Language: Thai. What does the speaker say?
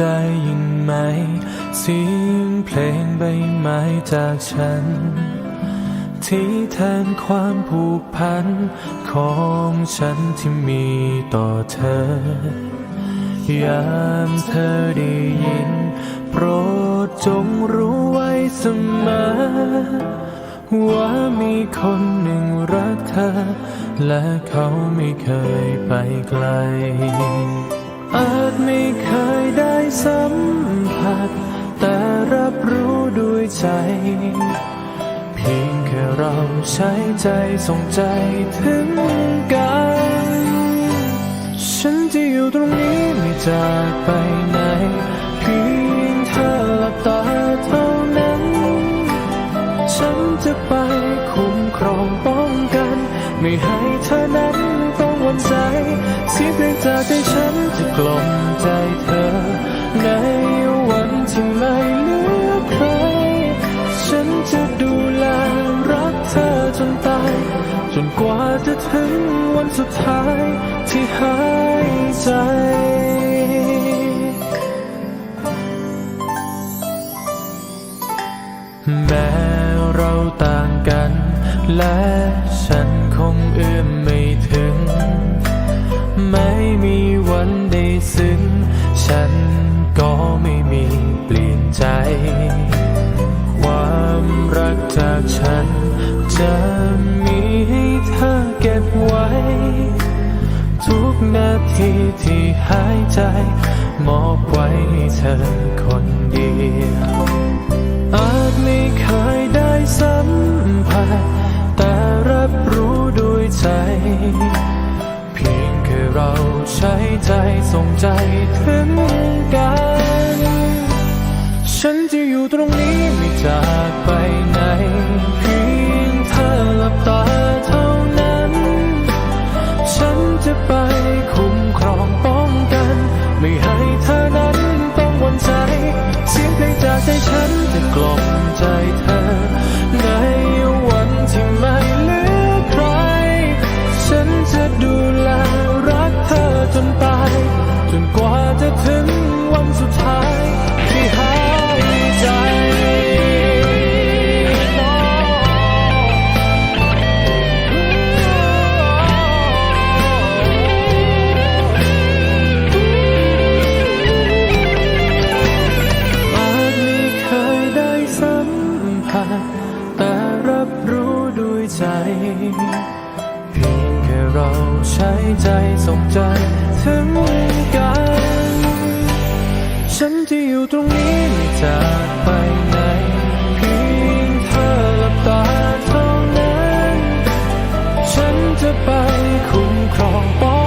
ได้ยินไหม เสียงเพลงใบไม้จากฉัน ที่แทนความผูกพัน ของฉันที่มีต่อเธอยามเธอได้ยิน โปรดจงรู้ไว้เสมอ ว่ามีคนหนึ่งรักเธอ และเขาไม่เคยไปไกลอาจไม่เคย ได้สัมผัส แต่รับรู้ด้วยใจ เพียงแค่เราใช้ใจส่งใจถึงกัน ฉันจะอยู่ตรงนี้ไม่จากไปไหนเพียงเธอหลับตาเท่านั้น ฉันจะไปคุ้มครองป้องกัน ไม่ให้เธอนั้นต้องวันใจ เสียงเพลงจากใจฉันจะกล่อมใจเธอ ในวันที่ไม่เหลือใคร ฉันจะดูแลรักเธอจนตาย จนกว่าจะถึงวันสุดท้ายที่หายใจแม้เราต่างกันและ กจากฉัน จะมีให้เธอเก็บไว้ ทุกนาทีที่หายใจ มอบไว้ให้เธอคนเดียวอาจไม่เคยได้สัมผัสแต่รับรู้ด้วยใจ เพียงแค่เราใช้ใจส่งใจถึงกัน ฉันจะอยู่ตรงนี้ไม่จากไป เพียงแค่เราใช้ใจสนใจถึงกัน ฉันที่อยู่ตรงนี้จากไปไหนเพียงเธอหลับตาเท่านั้น ฉันจะไปคุ้มครองป้อง